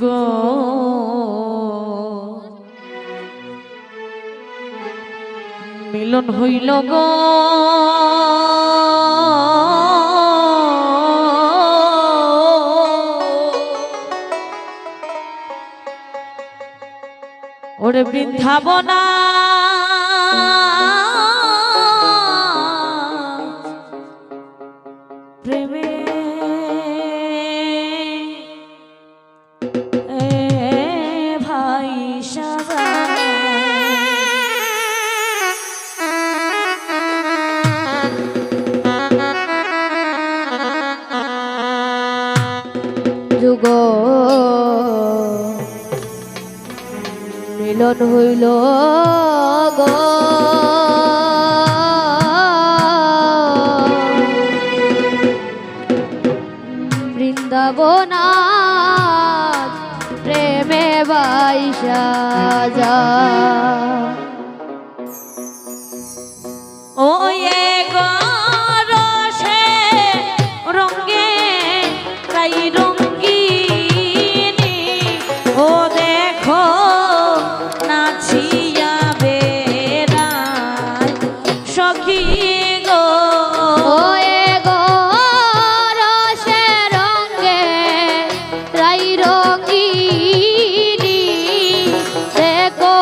গো। মিলন হইল গো। ওরে বৃন্দাবনা রইল গো। বৃন্দাবনা প্রেমে বাইশা যা সখী গো? এ গো রসে রঙ্গে রাই রকিনি দেখো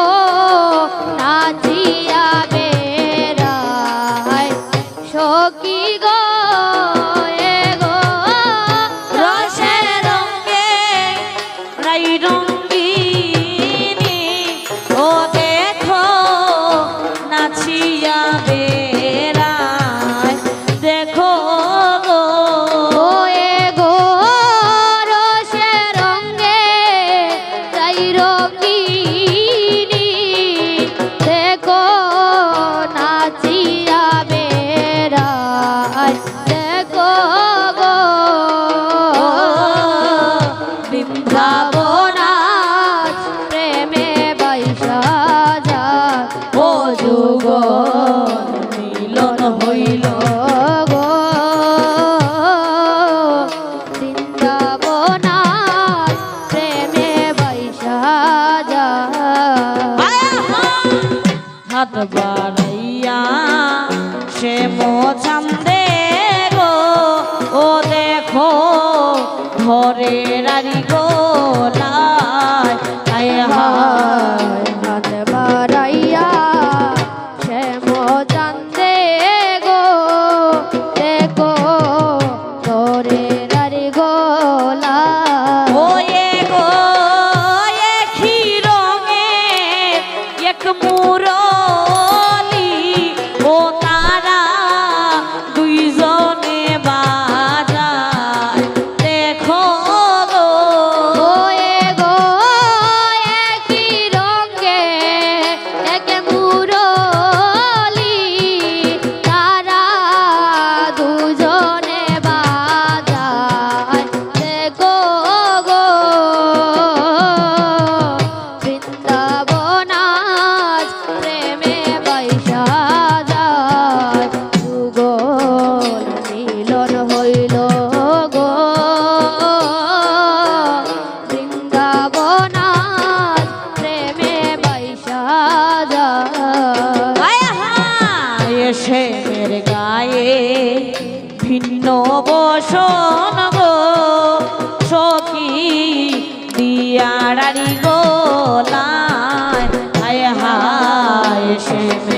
নাচিয়া বেড়ায়। সখী গো এ গো রসে রঙ্গে রাই রঙ্গে ভিন্ন বসন গো সখি দিয়ারি গোলায় হায় হায় সে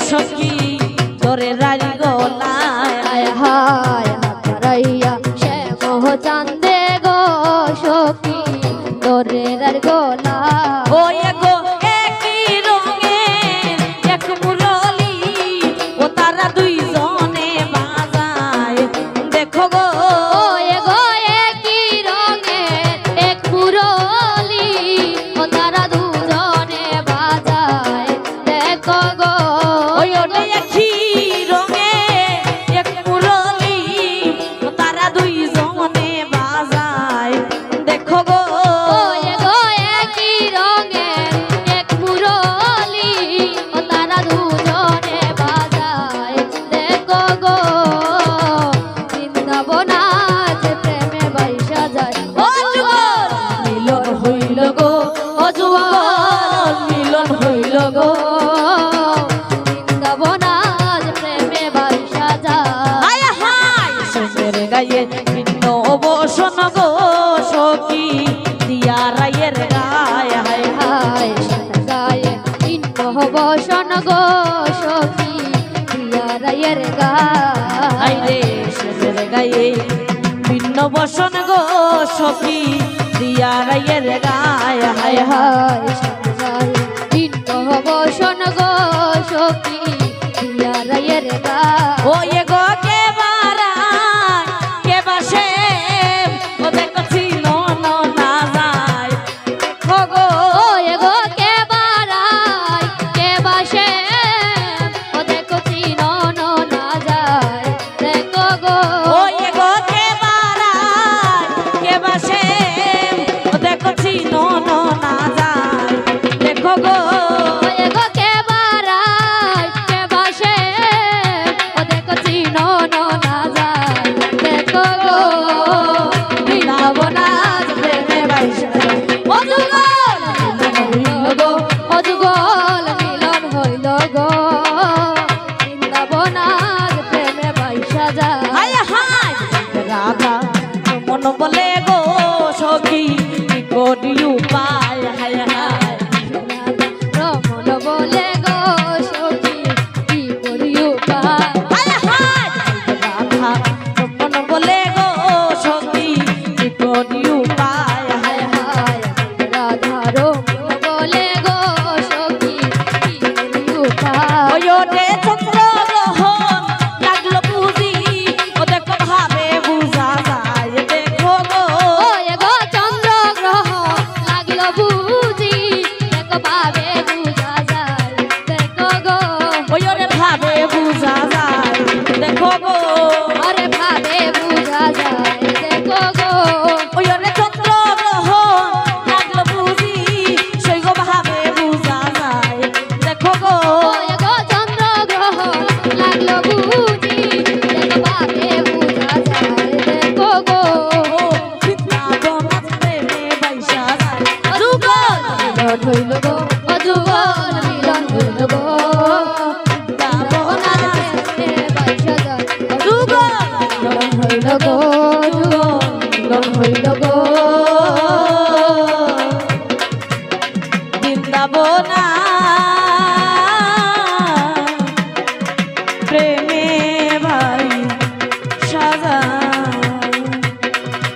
সখী গো বৃন্দাবনাজ প্রেমে বাসা যায় সুন্দর গায়ে ভিন্ন বসন গো সখী দিয়া রায়ের গায় হায় হায়। গায়ে ভিন্ন বসন গো সখী দিয়া রায়ের গায়। রে সুন্দর গায়ে ভিন্ন বসন গো সখী দিয়া রায়ের গায় হায় হায়। ভবসন গো সখী। haya